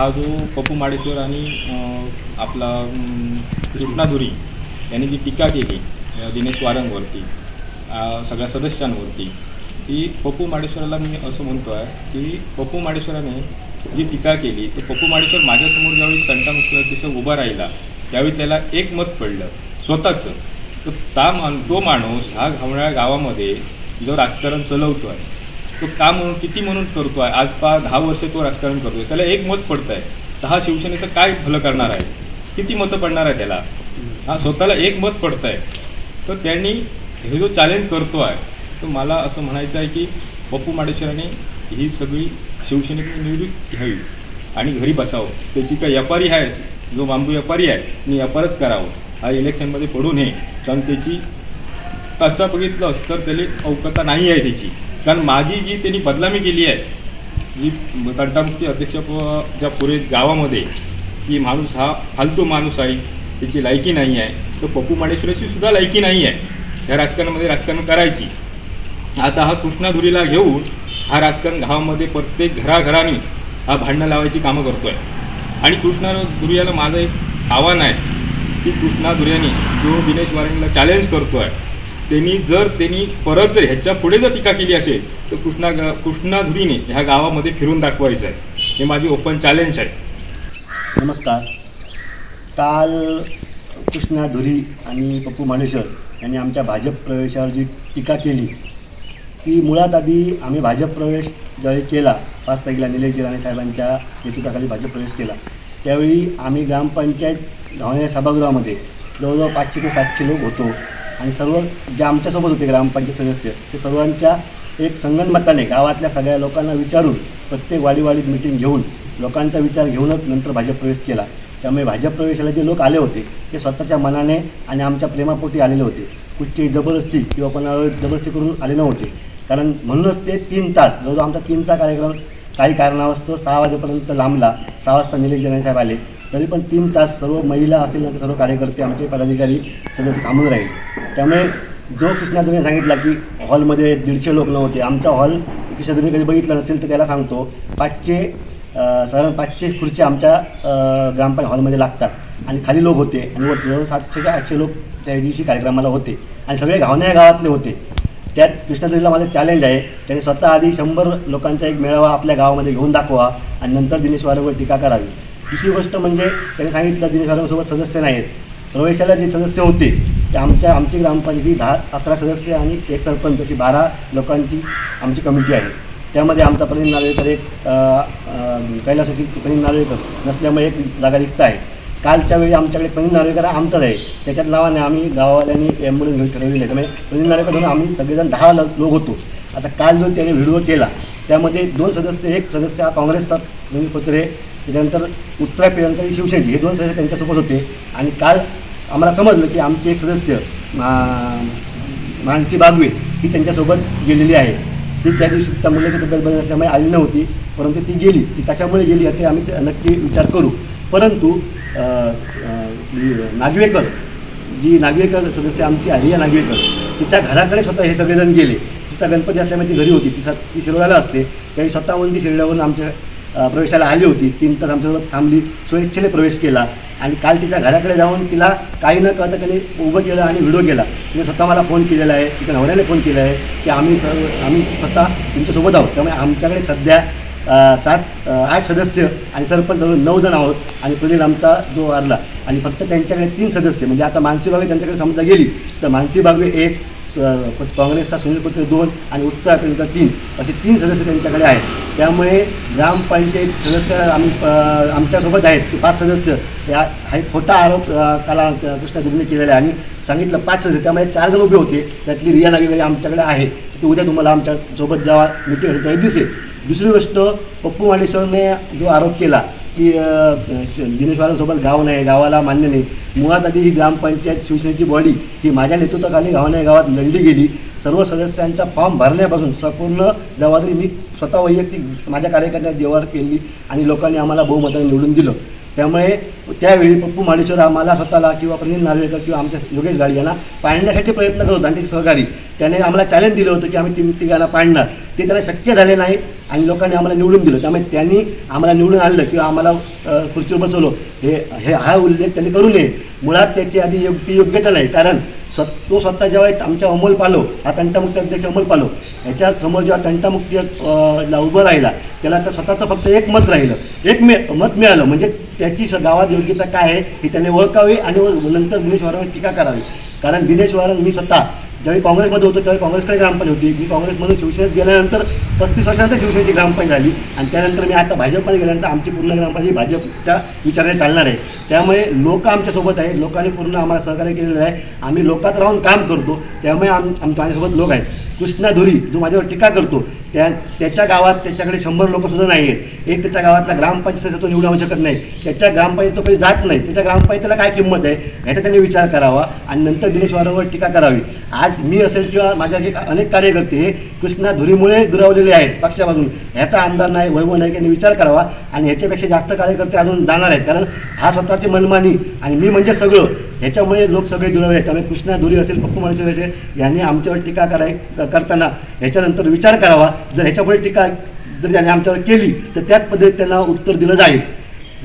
हा जो पप्पू माडेश्वर आणि आपला कृष्णाधुरी यांनी जी टीका केली दिनेश वारंगवरती सगळ्या सदस्यांवरती ती पप्पू माडेश्वराला मी असं म्हणतो आहे की पप्पू माडेश्वराने जी टीका केली तर पप्पू माडेश्वर माझ्यासमोर ज्यावेळी तंटामुक्ती अध्यक्ष उभा राहिला त्यावेळी त्याला एक मत पडलं स्वतःचं. तर ता मान तो माणूस हा घावणाऱ्या गावामध्ये जो राजकारण चालवतो आहे तो का म्हणून किती म्हणून करतो आहे आज पा दहा वर्ष तो राजकारण करतोय. त्याला एक मत पडतं आहे तर हा शिवसेनेचं काय भलं करणार आहे? किती मतं पडणार आहे त्याला? हा स्वतःला एक मत पडतं आहे तर त्यांनी हे जो चॅलेंज करतो आहे तर मला असं म्हणायचं आहे की पप्पू माडेश्वरांनी ही सगळी शिवसेनेची निवडणूक घ्यावी आणि घरी बसावं. त्याची काय व्यापारी आहे जो बांबू व्यापारी आहे मी व्यापारच करावं. हा इलेक्शनमध्ये पडू नये. कारण त्याची तसा बघितलं तर त्याला अवकता नाही आहे त्याची. कारण माझी जी त्यांनी बदनामी केली आहे जी तंटामुक्ती अध्यक्ष ज्या पुरे गावामध्ये की माणूस हा फालतू माणूस आहे त्याची लायकी नाही आहे तर पप्पू माडेश्वराची सुद्धा लायकी नाही आहे ह्या राजकारणामध्ये राजकारण करायची. आता हा कृष्णाधुरीला घेऊन हा राजकारण गावामध्ये प्रत्येक घराघराने हा भांडणं लावायची कामं करतो आहे आणि कृष्णाधुरियाला माझं एक आव्हान आहे की कृष्णाधुर्याने जो दिनेश वारेंगला चॅलेंज करतो आहे त्यांनी जर त्यांनी परत जर ह्याच्या पुढे जर टीका केली असेल तर कृष्णा कृष्णाधुरीने ह्या गावामध्ये फिरून दाखवायचं आहे. हे माझी ओपन चॅलेंज आहे. नमस्कार. काल कृष्णा धुरी आणि पप्पू मानेश्वर यांनी आमच्या भाजप प्रवेशावर जी टीका केली ती मुळात आधी आम्ही भाजप प्रवेश ज्यावेळी केला पाच तारखेला निलेश जिराणे साहेबांच्या नेतृत्वाखाली भाजप प्रवेश केला त्यावेळी आम्ही ग्रामपंचायत धावण्या सभागृहामध्ये जवळजवळ पाचशे ते सातशे लोक होतो. आणि सर्व जे आमच्यासोबत होते ग्रामपंचायत सदस्य ते सर्वांच्या एक संगनमताने गावातल्या सगळ्या लोकांना विचारून प्रत्येक वाडीवाडीत मिटिंग घेऊन लोकांचा विचार घेऊनच नंतर भाजप प्रवेश केला. त्यामुळे भाजप प्रवेशाला जे लोक आले होते ते स्वतःच्या मनाने आणि आमच्या प्रेमापोटी आलेले होते. कुठची जबरदस्ती किंवा कोणावर जबरदस्ती करून आले नव्हते. कारण म्हणूनच ते तीन तास जवळजवळ आमचा तीनचा कार्यक्रम काही कारणावस्तव सहा वाजेपर्यंत लांबला. सहा वाजता निलेश जनसाहेब आले. तरी पण तीन तास सर्व महिला असेल सर्व कार्यकर्ते आमचे पदाधिकारी सदस्य थांबून राहील. त्यामुळे जो कृष्णाधुने सांगितला की हॉलमध्ये दीडशे लोक नव्हते आमचा हॉल कृष्णाधुने कधी बघितला नसेल तर त्याला सांगतो पाचशे साधारण पाचशे खुर्च्या आमच्या अं, ग्रामपंचायत हॉलमध्ये लागतात. आणि खाली लोक होते आणि वर सातशे ते आठशे लोक त्या दिवशी कार्यक्रमाला होते. आणि सगळे गावण्या गावातले होते. त्यात कृष्णाजीला माझं चॅलेंज आहे त्याने स्वतः आधी शंभर लोकांचा एक मेळावा आपल्या गावामध्ये घेऊन दाखवा आणि नंतर दिनेश वारेवर टीका करावी. दुसरी गोष्ट म्हणजे त्यांनी सांगितलं दिनेश वारंगसोबत सदस्य नाहीत. प्रवेशाला जे सदस्य होते ते आमच्या आमची ग्रामपंचायती दहा अकरा सदस्य आणि एक सरपंच अशी बारा लोकांची आमची कमिटी आहे. त्यामध्ये आमचा प्रवीण नार्वेकर एक कैलासाची प्रवीण नार्वेकर नसल्यामुळे एक जागा रिक्त आहे. कालच्या वेळी आमच्याकडे प्रवीण नार्वेकर हा आमचाच आहे. त्याच्यात नावाने आम्ही गावावाल्यांनी ॲम्ब्युलन्स घेऊन ठरवलेली आहे त्यामुळे प्रवीण नार्वेकर म्हणून आम्ही सगळेजण दहा लोक होतो. आता काल जो त्याने व्हिडिओ केला त्यामध्ये दोन सदस्य एक सदस्य हा काँग्रेसचा नवीन पत्रे त्याच्यानंतर उत्तरा प्रियंका शिवसेनेचे हे दोन सदस्य त्यांच्यासोबत होते. आणि काल आम्हाला समजलं की आमचे एक सदस्य मा- मानसी बागवे ही त्यांच्यासोबत गेलेली आहे. ती त्या दिवशी तिच्या मुलाची तब्येत बदल असल्यामुळे आली नव्हती परंतु ती गेली. ती कशामुळे गेली याचे आम्ही नक्की विचार करू. परंतु नागवेकर जी नागवेकर सदस्य आमची आलिया नागवेकर तिच्या घराकडे स्वतः हे सगळेजण गेले. तिचा गणपती असल्यामुळे ती घरी होती. ती स ती शिरोळ्याला असते. त्याही स्वतःहून ती शिरड्यावरून आमच्या प्रवेशाला आली होती. तीन तास आमच्यासोबत थांबली स्वेच्छेने प्रवेश केला आणि काल तिच्या घराकडे जाऊन तिला काही न कळतं त्यांनी उभं केलं आणि व्हिडिओ केला. तिने स्वतः मला फोन केलेला आहे तिच्या नवऱ्याने फोन केला आहे की आम्ही सर्व आम्ही स्वतः तुमच्यासोबत आहोत. त्यामुळे आमच्याकडे सध्या सात आठ सदस्य आणि सरपंच धरून नऊ जण आहोत आणि पुढील आमचा जो वारला आणि फक्त त्यांच्याकडे तीन सदस्य. म्हणजे आता मानसी बागवे त्यांच्याकडे समजा गेली तर मानसी बागवे एक काँग्रेसचा सुनील कोटे दोन आणि उत्तर आफ्रिका तीन असे तीन सदस्य त्यांच्याकडे आहेत. त्यामुळे ग्रामपंचायत सदस्य आम्ही आमच्यासोबत आहेत. ते पाच सदस्य. या हा एक खोटा आरोप अ, काला कृष्णा दुबने केलेला आहे. आणि सांगितलं पाच सदस्य. त्यामुळे चार जण उभे होते. त्यातली रिया नागेवारी आमच्याकडे आहे. ती उद्या तुम्हाला आमच्यासोबत जेव्हा मिटिंग असेल त्यावेळी दिसेल. दुसरी गोष्ट पप्पू माडेश्वरने जो आरोप केला की दिनेश श- गाव नाही गावाला मान्य नाही. मुळात आधी ही ग्रामपंचायत शिवसेनेची बॉडी ही माझ्या नेतृत्वाखाली गाव नाही गावात लढली गेली. सर्व सदस्यांचा फॉर्म भरण्यापासून संपूर्ण जबाबदारी मी स्वतः वैयक्तिक माझ्या कार्यकर्त्या जीवावर केली आणि लोकांनी आम्हाला बहुमताने निवडून दिलं. त्यामुळे त्यावेळी पप्पू माडेश्वर आम्हाला स्वतःला किंवा प्रवीण नार्वेकर किंवा आमच्या योगेश गाडी यांना पाळण्यासाठी प्रयत्न करत होता आणि सहकारी. त्याने आम्हाला चॅलेंज दिलं होतं की आम्ही ती तिघाला पाडणार. ते त्याला शक्य झाले नाही आणि लोकांनी आम्हाला निवडून दिलं. त्यामुळे त्यांनी आम्हाला निवडून आणलं किंवा आम्हाला खुर्चीवर बसवलं. हे हे हा उल्लेख त्यांनी करू नये. मुळात त्याची आधी योग्य योग्यता नाही. कारण स तो स्वतः जेव्हा आमच्या अमोल पालो हा तंटामुक्ती अध्यक्ष अमोल पालो याच्यासमोर जेव्हा तंटामुक्ती उभं राहिला त्याला तर स्वतःचं फक्त एक मत राहिलं. एक मे मत मिळालं. म्हणजे त्याची स- गावात योग्यता काय आहे ही त्याने ओळखावी आणि नंतर दिनेश वारांवर टीका करावी. कारण दिनेश वारंग मी स्वतः ज्यावेळी काँग्रेसमध्ये होतो त्यावेळी काँग्रेसकडे ग्रामपंचायत होती. मी काँग्रेसमधून शिवसेनेत गेल्यानंतर पस्तीस वर्षानंतर शिवसेनेची ग्रामपंचायत झाली. आणि त्यानंतर मी आता भाजपमध्ये गेल्यानंतर आमची पूर्ण ग्रामपंचायत भाजपच्या विचाराने चालणार आहे. त्यामुळे लोक आमच्यासोबत आहे लोकांनी पूर्ण आम्हाला सहकार्य केलेलं आहे. आम्ही लोकात राहून काम करतो. त्यामुळे आम आम माझ्यासोबत लोक आहेत. कृष्णा धुरी जो माझ्यावर टीका करतो त्या त्याच्या गावात त्याच्याकडे शंभर लोक सुद्धा नाही आहेत एक त्याच्या गावातला ग्रामपंचायत तो निवडा होऊ शकत नाही. त्याच्या ग्रामपंचायत तो कधी जात नाही. त्याच्या ग्रामपंचायतीला काय किंमत आहे ह्याचा त्यांनी विचार करावा आणि नंतर दिनेश वारंवर टीका करावी. आज मी असेल किंवा माझ्या जे अनेक कार्यकर्ते हे कृष्णा धुरीमुळे दुरावलेले आहेत पक्षापासून. ह्याचा आमदार नाही वैभव नाईक यांनी विचार करावा आणि ह्याच्यापेक्षा जास्त कार्यकर्ते अजून जाणार आहेत. कारण हा स्वतःची मनमानी आणि मी म्हणजे सगळं. ह्याच्यामुळे लोक सगळे दुरावे आहेत. त्यामुळे कृष्णा धुरी असेल पप्पू माणसे असेल यांनी आमच्यावर टीका कराय करताना ह्याच्यानंतर विचार करावा. जर ह्याच्यामुळे टीका जर त्यांनी आमच्यावर केली तर त्याच पद्धतीत त्यांना उत्तर दिलं जाईल.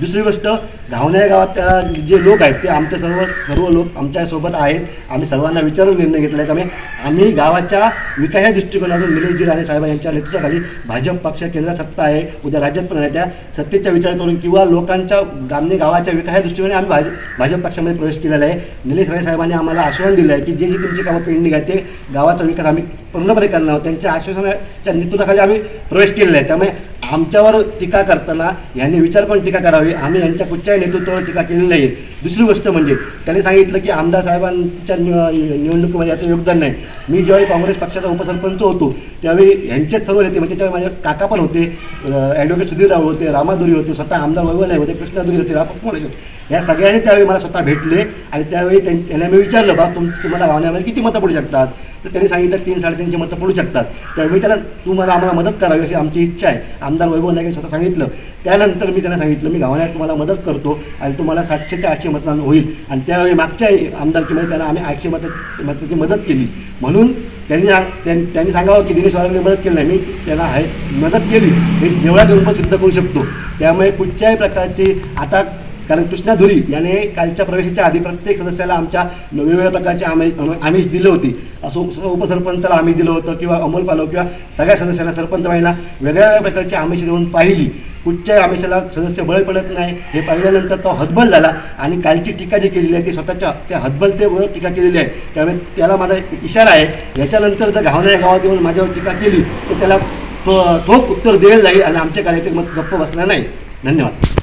दुसरी गोष्ट घावण्या गावात जे लोक आहेत ते आमच्या सर्व सर्व लोक आमच्यासोबत आहेत. आम्ही सर्वांना विचारून निर्णय घेतला आहे. त्यामुळे आम्ही गावाच्या विकास दृष्टिकोनातून निलेशजी राणे साहेब यांच्या नेतृत्वाखाली भाजप पक्ष केंद्रात सत्ता आहे उद्या राज्यात पण आहे त्या सत्तेचा विचार करून किंवा लोकांच्या गामने गावाच्या विकास या आम्ही भाजप भाजप पक्षामध्ये प्रवेश केलेला आहे. निलेश राणे साहेबांनी आम्हाला आश्वासन दिलं आहे की जे जी तुमची कामं पेंडिंग आहे ते गावाचा विकास आम्ही पूर्णपणे करणार आहोत. त्यांच्या आश्वासनाच्या नेतृत्वाखाली आम्ही प्रवेश केलेला आहे. त्यामुळे आमच्यावर टीका करताना यांनी विचार पण टीका करावी. आम्ही यांच्या कुठच्याही नेतृत्वावर टीका केली नाही दुसरी गोष्ट म्हणजे त्यांनी सांगितलं की आमदार साहेबांच्या निव- निवडणुकीमध्ये याचं योगदान नाही. मी ज्यावेळी काँग्रेस पक्षाचा उपसरपंच होतो त्यावेळी यांचेच सर्व नेते म्हणजे त्यावेळी माझे काका पण होते ॲडव्होकेट सुधीर राव होते रामाधुरी होते स्वतः आमदार वैभव नाही होते कृष्णाधुरी होते रापप्पू होते? या सगळ्यांनी त्यावेळी मला स्वतः भेटले आणि त्यावेळी त्यांना मी विचारलं बा तुम तुम्हाला गावण्यामध्ये किती मतं पडू शकतात? तर त्यांनी सांगितलं तीन साडेतीनशे मतं पडू शकतात. त्यावेळी त्याला तुम्हाला आम्हाला मदत करावी अशी आमची इच्छा आहे. आमदार वैभव नाईक स्वतः सांगितलं. त्यानंतर मी त्यांना सांगितलं मी गावाने तुम्हाला मदत करतो आणि तुम्हाला सातशे ते आठशे मतदान होईल. आणि त्यावेळी मागच्या आमदारकीमध्ये त्यांना आम्ही आठशे मत मताची मदत केली. म्हणून त्यांनी सांग- त्यां- त्यांनी सांगावं की दिनेश वारंगने मदत केली नाही. मी त्यांना आहे मदत केली. हे देवळात येऊन सिद्ध करू शकतो. त्यामुळे कुठच्याही प्रकारची आता कारण कृष्णा धुरी याने कालच्या प्रवेशाच्या आधी प्रत्येक सदस्याला आमच्या वेगवेगळ्या प्रकारचे आमिष आमिष दिले होते. असो उपसरपंचाला आमिष दिलं होतं किंवा अमोल पालव किंवा सगळ्या सदस्यांना सरपंच बाईंना वेगळ्या वेगळ्या प्रकारची आमिष देऊन पाहिली. कुठच्याही आमिषाला सदस्य बळ पडत नाही. हे पाहिल्यानंतर तो हतबल झाला आणि कालची टीका जी केलेली आहे ती स्वतःच्या त्या हतबलतेवर टीका केलेली आहे. त्यामुळे त्याला माझा एक इशारा आहे. याच्यानंतर जर घावण्या गावात येऊन माझ्यावर टीका केली तर त्याला ठोक उत्तर दिले जाईल आणि आमच्या कार्यक्रम मत गप्प बसणार नाही. धन्यवाद.